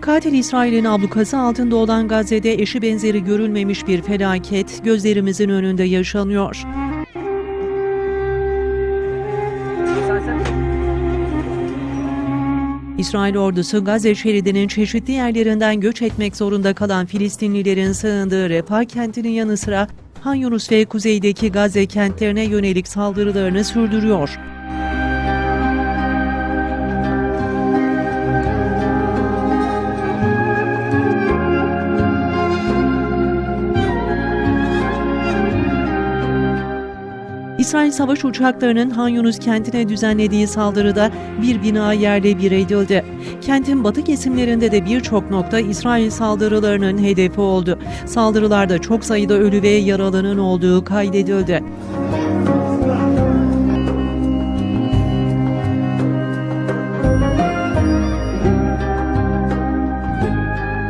Katil İsrail'in ablukası altında olan Gazze'de eşi benzeri görülmemiş bir felaket gözlerimizin önünde yaşanıyor. İsrail ordusu Gazze şeridinin çeşitli yerlerinden göç etmek zorunda kalan Filistinlilerin sığındığı Refah kentinin yanı sıra Han Yunus ve kuzeydeki Gazze kentlerine yönelik saldırılarını sürdürüyor. İsrail savaş uçaklarının Han Yunus kentine düzenlediği saldırıda bir bina yerle bir edildi. Kentin batı kesimlerinde de birçok nokta İsrail saldırılarının hedefi oldu. Saldırılarda çok sayıda ölü ve yaralının olduğu kaydedildi.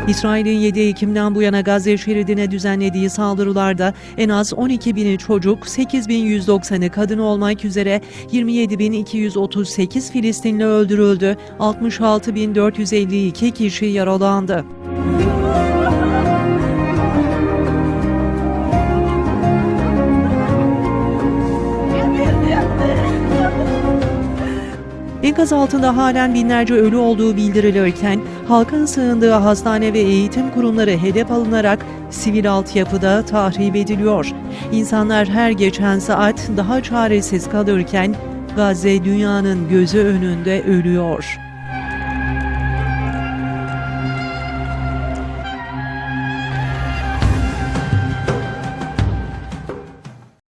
İsrail'in 7 Ekim'den bu yana Gazze şeridine düzenlediği saldırılarda en az 12 bini çocuk, 8.190'ı kadın olmak üzere 27.238 Filistinli öldürüldü, 66.452 kişi yaralandı. Enkaz altında halen binlerce ölü olduğu bildirilirken halkın sığındığı hastane ve eğitim kurumları hedef alınarak sivil altyapıda tahrip ediliyor. İnsanlar her geçen saat daha çaresiz kalırken Gazze dünyanın gözü önünde ölüyor.